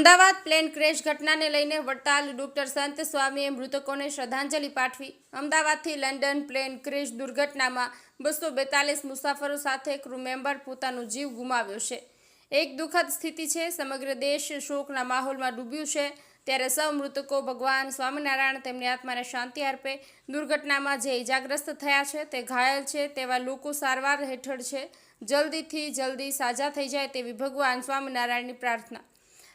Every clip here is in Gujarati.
અમદાવાદ પ્લેન ક્રેશ ઘટનાને લઈને વડતાલ ડોક્ટર સંત સ્વામીએ મૃતકોને શ્રદ્ધાંજલિ પાઠવી. અમદાવાદથી લંડન પ્લેન ક્રેશ દુર્ઘટનામાં બસો બેતાલીસ મુસાફરો સાથે ક્રૂ મેમ્બર પોતાનો જીવ ગુમાવ્યો છે. એક દુઃખદ સ્થિતિ છે, સમગ્ર દેશ શોકના માહોલમાં ડૂબ્યું છે. ત્યારે સૌ મૃતકો ભગવાન સ્વામિનારાયણ તેમની આત્માને શાંતિ અર્પે દુર્ઘટનામાં જે ઇજાગ્રસ્ત થયા છે તે ઘાયલ છે, તેવા લોકો સારવાર હેઠળ છે. જલ્દીથી જલ્દી સાજા થઈ જાય તેવી ભગવાન સ્વામિનારાયણની પ્રાર્થના.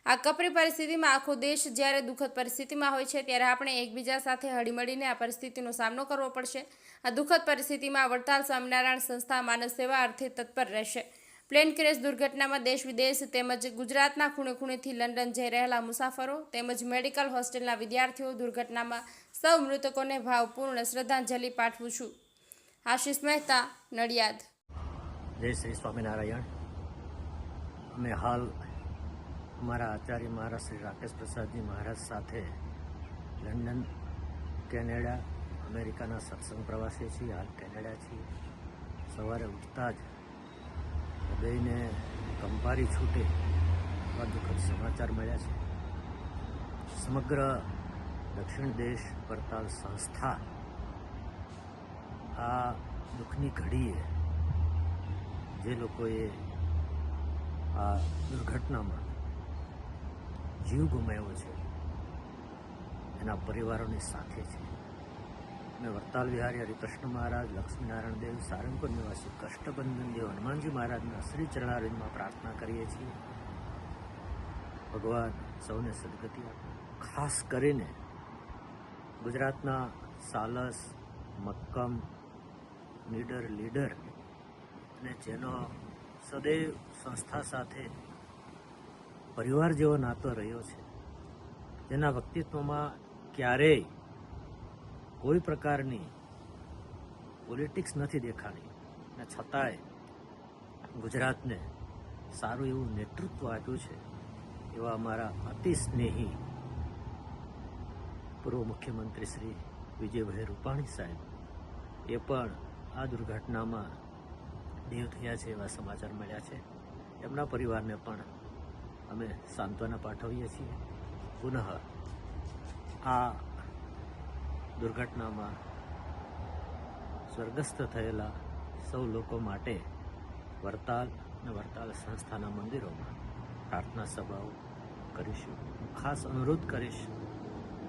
આ કપરી પરિસ્થિતિમાં આખો દેશ જ્યારે દુઃખદ પરિસ્થિતિમાં હોય છે, ત્યારે આપણે એકબીજા સાથે હળીમળીને આ પરિસ્થિતિનો સામનો કરવો પડશે. આ દુઃખદ પરિસ્થિતિમાં વડતાલ સ્વામિનારાયણ સંસ્થા માનવ સેવા અર્થે તત્પર રહેશે. પ્લેન ક્રેશ દુર્ઘટનામાં દેશ વિદેશ તેમજ ગુજરાતના ખૂણે ખૂણેથી લંડન જઈ રહેલા મુસાફરો તેમજ મેડિકલ હોસ્ટેલના વિદ્યાર્થીઓ દુર્ઘટનામાં સૌ મૃતકોને ભાવપૂર્ણ શ્રદ્ધાંજલિ પાઠવું છું. આશિષ મહેતા, નડિયાદ. જય શ્રી સ્વામિનારાયણ. અમે હાલ અમારા આચાર્ય મહારાજ શ્રી રાકેશ પ્રસાદજી મહારાજ સાથે લંડન, કેનેડા, અમેરિકાના સત્સંગ પ્રવાસે છીએ, હાલ કેનેડા છીએ. સવારે ઉઠતા જ હૃદયને કંપારી છૂટે એવા દુઃખદ સમાચાર મળ્યા છે. સમગ્ર દક્ષિણ દેશ વડતાલ સંસ્થા આ દુઃખની ઘડીએ જે લોકોએ આ દુર્ઘટનામાં જીવ ગુમાવ્યો છે. એના પરિવારોની સાથે છે. મેં વરતાલ વિહારી હરિકૃષ્ણ મહારાજ, લક્ષ્મીનારાયણ દેવ, સારંગપુર નિવાસી કષ્ટબંધન દેવ, હનુમાનજી મહારાજના શ્રી ચરણારવિંદમાં પ્રાર્થના કરીએ છીએ. ભગવાન સૌને સદગતિ આપે. ખાસ કરીને ગુજરાતના સાલસ, મક્કમ, નીડર, લીડર અને જેનો સદૈવ સંસ્થા સાથે પરિવાર જેવો નાતો રહ્યો છે. જેના વ્યક્તિત્વમાં ક્યારેય કોઈ પ્રકારની પોલિટિક્સ નથી દેખાણી ને છતાંય ગુજરાતને સારું એવું નેતૃત્વ આપ્યું છે એવા અમારા અતિ સ્નેહી પૂર્વ મુખ્યમંત્રી શ્રી વિજયભાઈ રૂપાણી સાહેબ એ પણ આ દુર્ઘટનામાં દેવ થયા છે એવા સમાચાર મળ્યા છે. એમના પરિવારને પણ અમે સાંત્વના પાઠવીએ છીએ. પુનઃ આ દુર્ઘટનામાં સ્વર્ગસ્થ થયેલા સૌ લોકો માટે વરતાલ અને વરતાલ સંસ્થાના મંદિરોમાં પ્રાર્થના સભાઓ કરીશું. ખાસ અનુરોધ કરીશ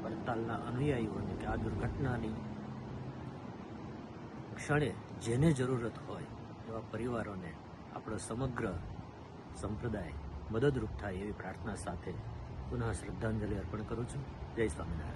વરતાલના અનુયાયીઓને કે આ દુર્ઘટનાની ક્ષણે જેને જરૂરત હોય એવા પરિવારોને આપણો સમગ્ર સંપ્રદાય મદદરૂપ થાય એવી પ્રાર્થના સાથે પુનઃ શ્રદ્ધાંજલિ અર્પણ કરું છું. જય સ્વામિનારાયણ.